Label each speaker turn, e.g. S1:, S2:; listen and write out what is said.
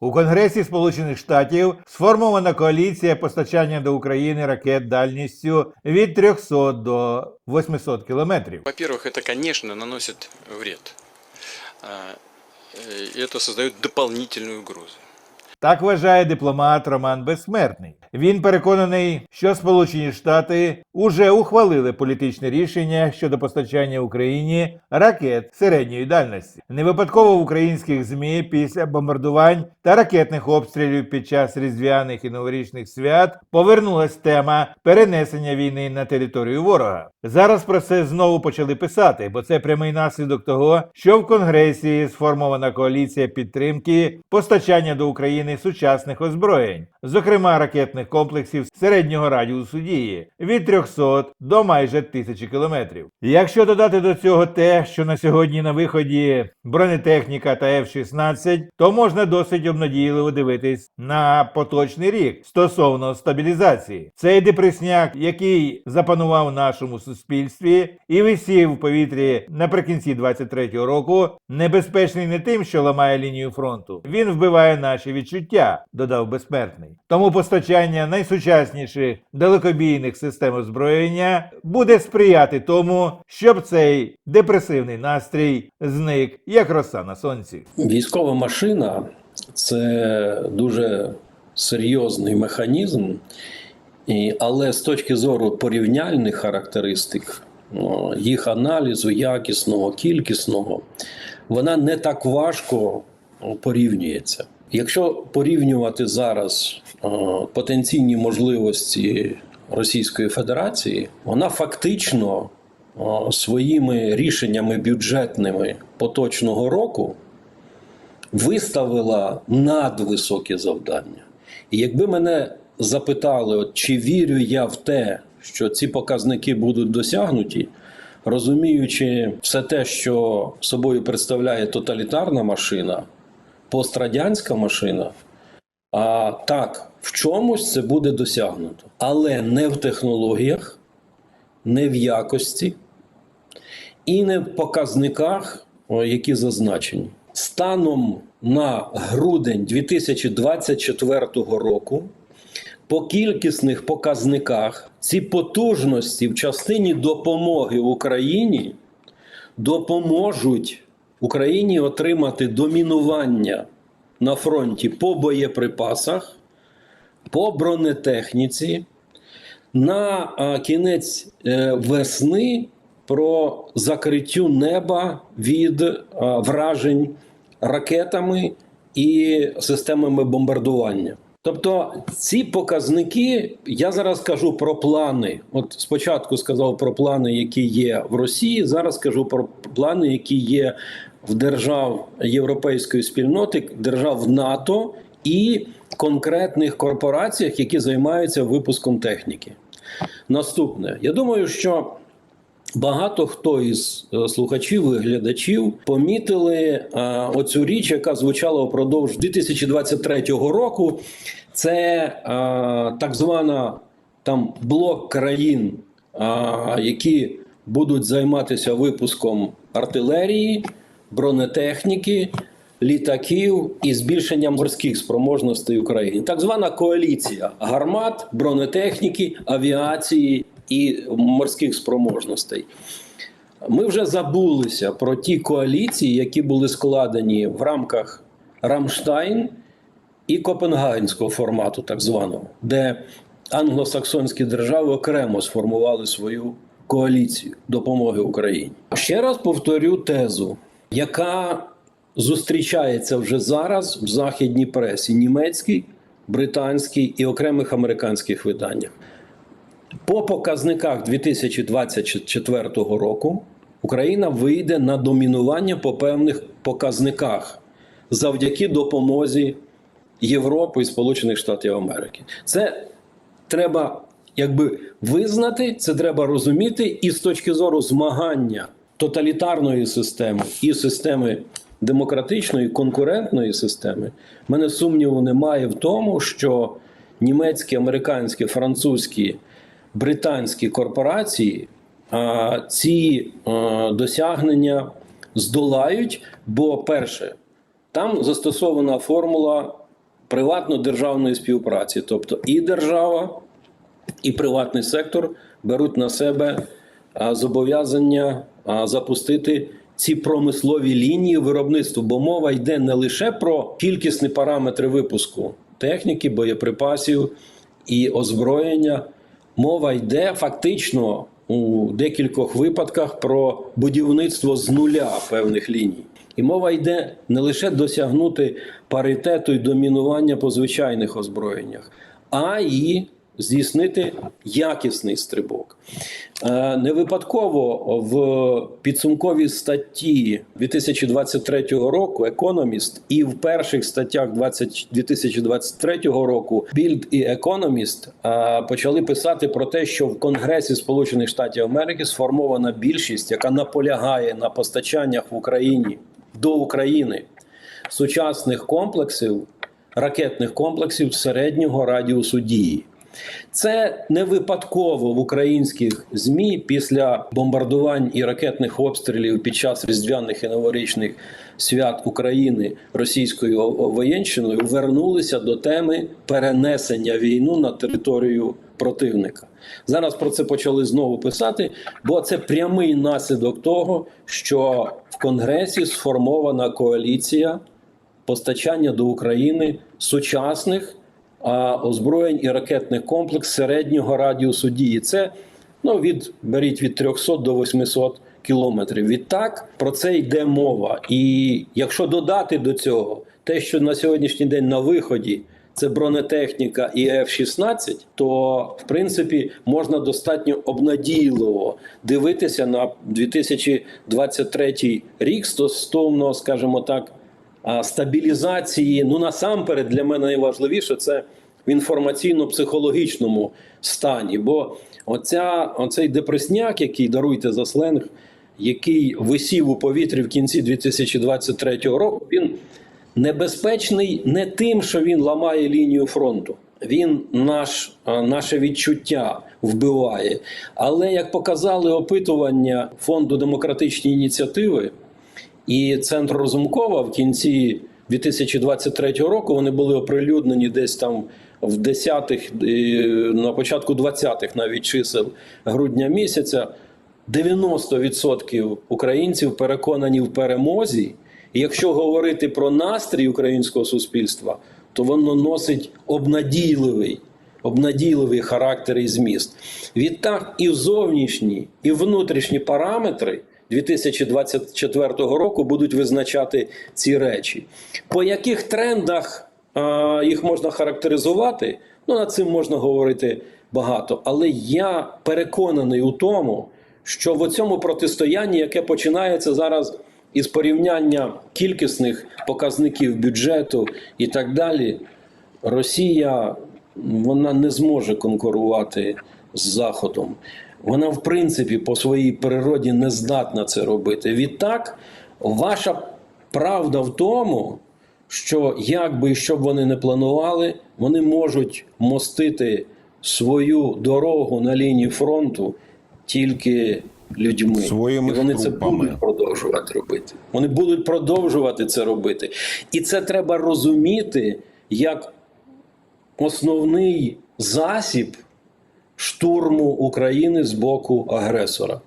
S1: У Конгресі Сполучених Штатів сформована коаліція постачання до України ракет дальністю від 300 до 800 кілометрів.
S2: Во-первых, это, конечно, наносит вред. А, э, И это создает дополнительную угрозу.
S1: Так вважає дипломат Роман Безсмертний. Він переконаний, що Сполучені Штати уже ухвалили політичне рішення щодо постачання Україні ракет середньої дальності. Не випадково в українських змі після бомбардувань та ракетних обстрілів під час різдвяних і новорічних свят повернулась тема перенесення війни на територію ворога. Зараз про це знову почали писати, бо це прямий наслідок того, що в Конгресі сформована коаліція підтримки постачання до України сучасних озброєнь, зокрема ракетних комплексів середнього радіусу дії від 300 до майже 1000 кілометрів. Якщо додати до цього те, що на сьогодні на виході бронетехніка та F-16, то можна досить обнадійливо дивитись на поточний рік стосовно стабілізації. Цей депресняк, який запанував в нашому суспільстві і висів в повітрі наприкінці 23-го року, небезпечний не тим, що ламає лінію фронту. Він вбиває наші відчуття, додав безсмертний. Тому постачання найсучасніших далекобійних систем озброєння буде сприяти тому, щоб цей депресивний настрій зник як роса на сонці.
S3: Військова машина це дуже серйозний механізм, але з точки зору порівняльних характеристик, їх аналізу, якісного, кількісного, вона не так важко порівнюється. Якщо порівнювати зараз потенційні можливості Російської Федерації, вона фактично своїми рішеннями бюджетними поточного року виставила надвисокі завдання. І якби мене запитали, от, чи вірю я в те, що ці показники будуть досягнуті, розуміючи все те, що собою представляє тоталітарна машина, пострадянська машина, а так, в чомусь це буде досягнуто, але не в технологіях, не в якості і не в показниках, які зазначені. Станом на грудень 2024 року по кількісних показниках ці потужності в частині допомоги Україні допоможуть Україні отримати домінування на фронті по боєприпасах, по бронетехніці, на кінець е, весни про закриттю неба від вражень ракетами і системами бомбардування. Тобто ці показники, я зараз кажу про плани. От спочатку сказав про плани, які є в Росії. Зараз кажу про плани, які є в держав Європейської спільноти, держав НАТО і конкретних корпораціях, які займаються випуском техніки. Наступне, я думаю, що багато хто із е, слухачів і глядачів помітили е, оцю річ, яка звучала впродовж 2023 року. Це е, так звана там блок країн, е, які будуть займатися випуском артилерії, бронетехніки, літаків і збільшенням морських спроможностей України. Так звана коаліція гармат, бронетехніки, авіації і морських спроможностей. Ми вже забулися про ті коаліції, які були складені в рамках Рамштайн і Копенгагенського формату, так званого, де англосаксонські держави окремо сформували свою коаліцію допомоги Україні. Ще раз повторю тезу, яка зустрічається вже зараз в західній пресі німецькій, британській і окремих американських виданнях. По показниках 2024 року Україна вийде на домінування по певних показниках завдяки допомозі Європи і Сполучених Штатів Америки. Це треба якби визнати, це треба розуміти, і з точки зору змагання тоталітарної системи і системи демократичної конкурентної системи, в мене сумніву немає в тому, що німецькі, американські, французькі, британські корпорації ці досягнення здолають. Бо, перше, там застосована формула приватно-державної співпраці. Тобто і держава, і приватний сектор беруть на себе зобов'язання запустити ці промислові лінії виробництва, бо мова йде не лише про кількісні параметри випуску техніки, боєприпасів і озброєння. Мова йде фактично у декількох випадках про будівництво з нуля певних ліній. І мова йде не лише досягнути паритету і домінування по звичайних озброєннях, а і здійснити якісний стрибок. Е, Не випадково в підсумковій статті 2023 року Економіст і в перших статтях 20 2023 року Bild і Економіст е, почали писати про те, що в Конгресі Сполучених Штатів Америки сформована більшість, яка наполягає на постачаннях в Україні до України сучасних комплексів, ракетних комплексів середнього радіусу дії. Це не випадково в українських змі після бомбардувань і ракетних обстрілів під час різдвяних і новорічних свят України російською воєнщиною вернулися до теми перенесення війну на територію противника. Зараз про це почали знову писати, бо це прямий наслідок того, що в Конгресі сформована коаліція постачання до України сучасних а, озброєнь і ракетних комплекс середнього радіусу дії. Це ну, від, беріть від 300 до 800 кілометрів. Відтак про це йде мова. І якщо додати до цього те, що на сьогоднішній день на виході це бронетехніка і F-16, то в принципі можна достатньо обнадійливо дивитися на 2023 рік стосовно, скажімо так, стабілізації. Ну насамперед для мене найважливіше це в інформаційно-психологічному стані. Бо оця, оцей депресняк, який даруйте за сленг, який висів у повітрі в кінці 2023 року, він небезпечний не тим, що він ламає лінію фронту. Він наш, наше відчуття вбиває. Але як показали опитування фонду демократичні ініціативи, і центр Розумкова в кінці 2023 року вони були оприлюднені десь там в 10-х, е, на початку 20-х навіть чисел грудня місяця. 90% українців переконані в перемозі. І якщо говорити про настрій українського суспільства, то воно носить обнадійливий, обнадійливий характер і зміст. Відтак і зовнішні, і внутрішні параметри 2024 року будуть визначати ці речі. По яких трендах а, їх можна характеризувати? Ну, над цим можна говорити багато. Але я переконаний у тому, що в цьому протистоянні, яке починається зараз із порівняння кількісних показників бюджету і так далі, Росія вона не зможе конкурувати з Заходом. Вона, в принципі, по своїй природі не здатна це робити. Відтак, ваша правда в тому, що як би і що б вони не планували, вони можуть мостити свою дорогу на лінії фронту тільки людьми.
S4: Своїми
S3: і вони це будуть продовжувати робити. Вони будуть продовжувати це робити. І це треба розуміти як основний засіб штурму України з боку агресора.